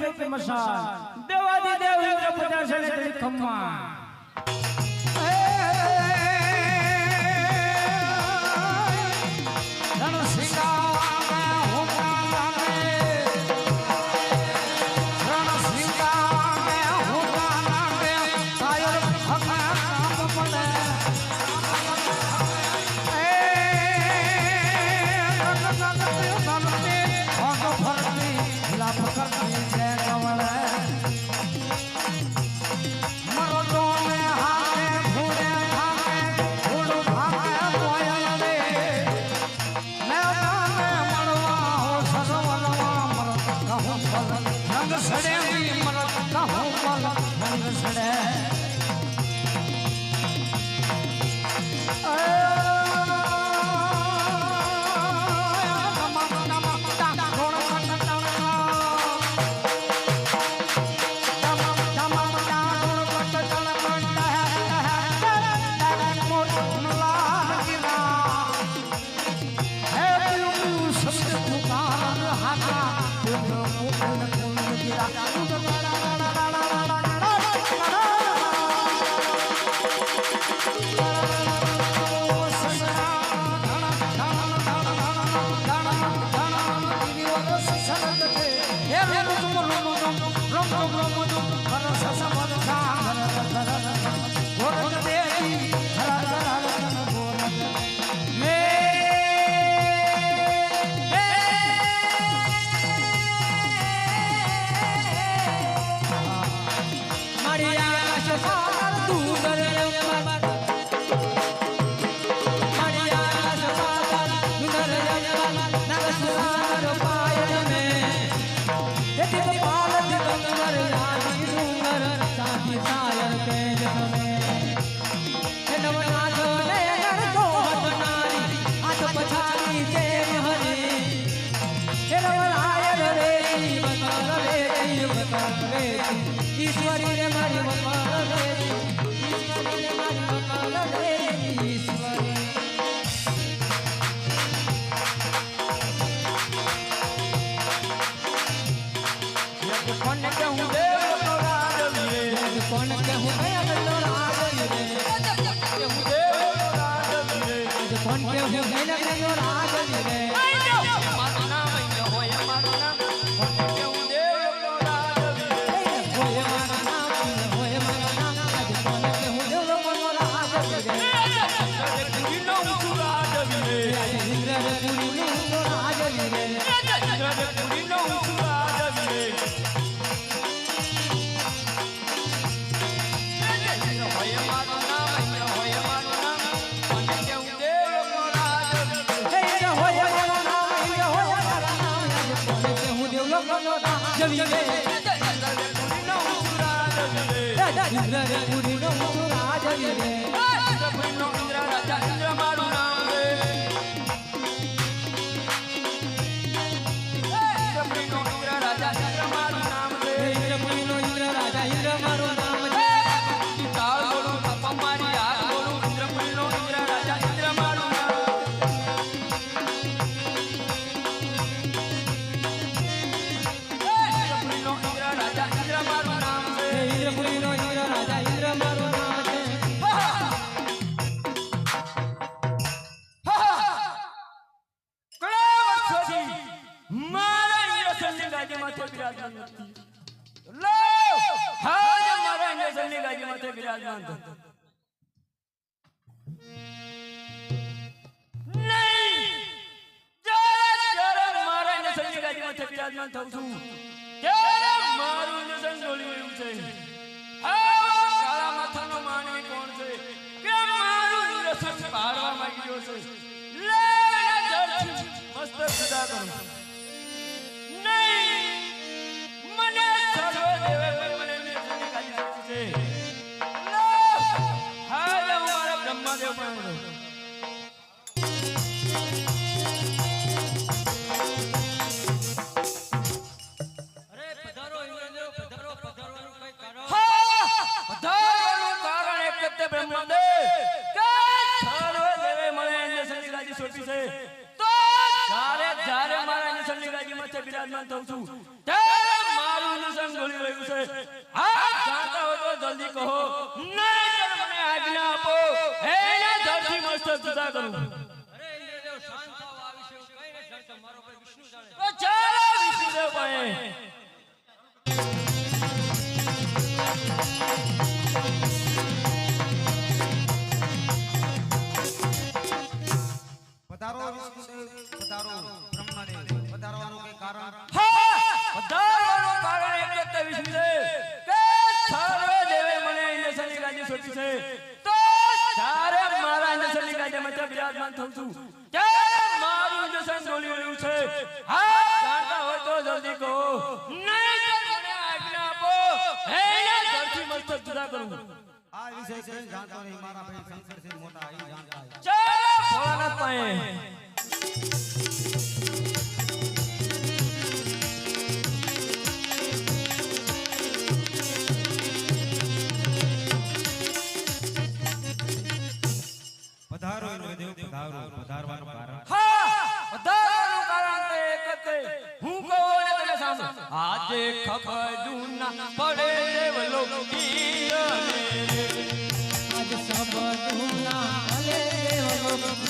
પૈકી મસાલ દેવાદી દેવ પચાસ ખમ્મા ईश्वरी ఇంద్ర ఇంద్ర ఇంద్ర ఇంద్ర ఇంద్ర ఇంద్ర ఇంద్ర ఇంద్ర ఇంద్ర ఇంద్ర ఇంద్ర ఇంద్ర નથી. લો! મારા અંગેસરની ગાદી માથે બિરાજમાન થતો નહીં! જરા જરા મારા અંગેસરની ગાદી માથે બિરાજમાન મારું છે. હા કાળા માથાનો મસ્ત સુધા કરો. મહાદેવ માણો બિરાજમાન થઉં છું. ત્યારે મારું નિશાન ગોળી રહ્યું છે જલ્દી કહો. ના મસ્તક જુદા કરું અરે ઇન્દ્રદેવ શાંત થાઓ આ વિશે હું કઈ નથી જાણતો મારો ભાઈ વિષ્ણુ જાણે તો ચાલો વિષ્ણુદેવ પાસે પધારો વિષ્ણુદેવ પધારો બ્રહ્મદેવ પધારવાનું કઈ કારણ? હા બધાનું કારણ એક જ છે વિષ્ણુદેવ કે સર્વે દેવે મને ઇન્દ્રસની રાજી છોડી છે. ગાદીમાં બિરાજમાન થઉં છું કે મારું ઇન્દ્રસન ડોલી રહ્યું છે હા જાણતા હોય તો જલ્દી કહો નહીં મને આજ્ઞા આપો એને ધરતી મસ્તક જુદા કરું આ વિષય કઈ જાણતો નહીં મારા ભાઈ શંકરસિંહ મોટા એ જાણતા. ચાલો ભોળાનાથ પાસે પધારો ઇન્દ્રદેવ પધારો પધારવાનું કારણ હા બધાનું કારણ તો એક જ છે. હું કહું ને તમે સાંભળો. આજે ખબર જૂના પડે દેવલો ઈયને. આજે સબનું ના પડે દેવ પ્રિય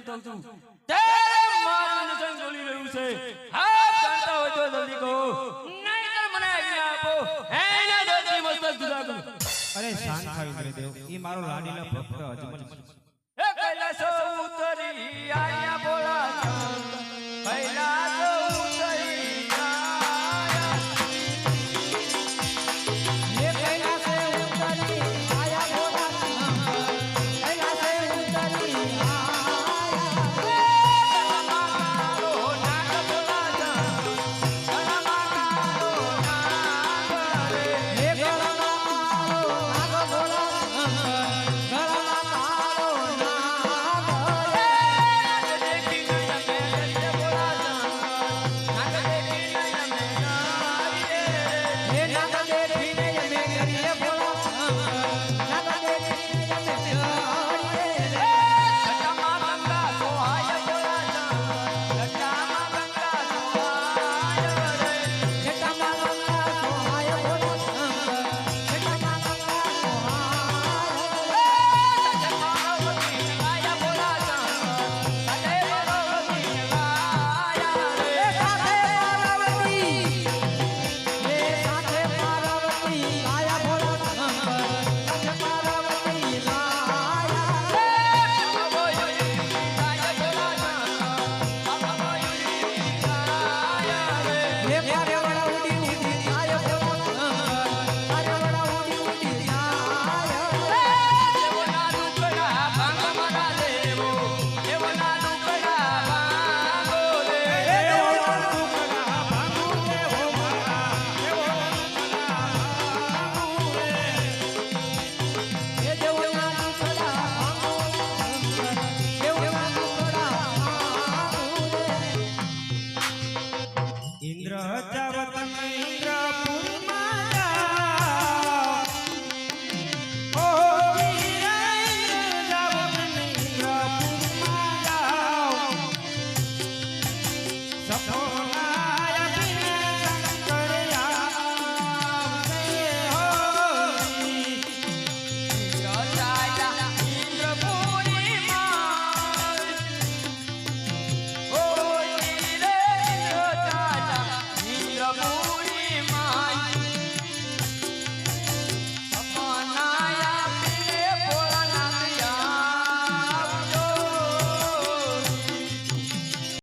બિરાજમાન થઉં છું મારું નંદન બોલી રહ્યું છે. આપ જાણતા હોય તો જલ્દી કહો. નહીં તો મને આજ્ઞા આપો. એને જલ્દી મસ્તક જુદા કરો અરે શાંત થાવ ઇન્દ્રદેવ એ મારો લાડીલો ભક્ત અજમલ.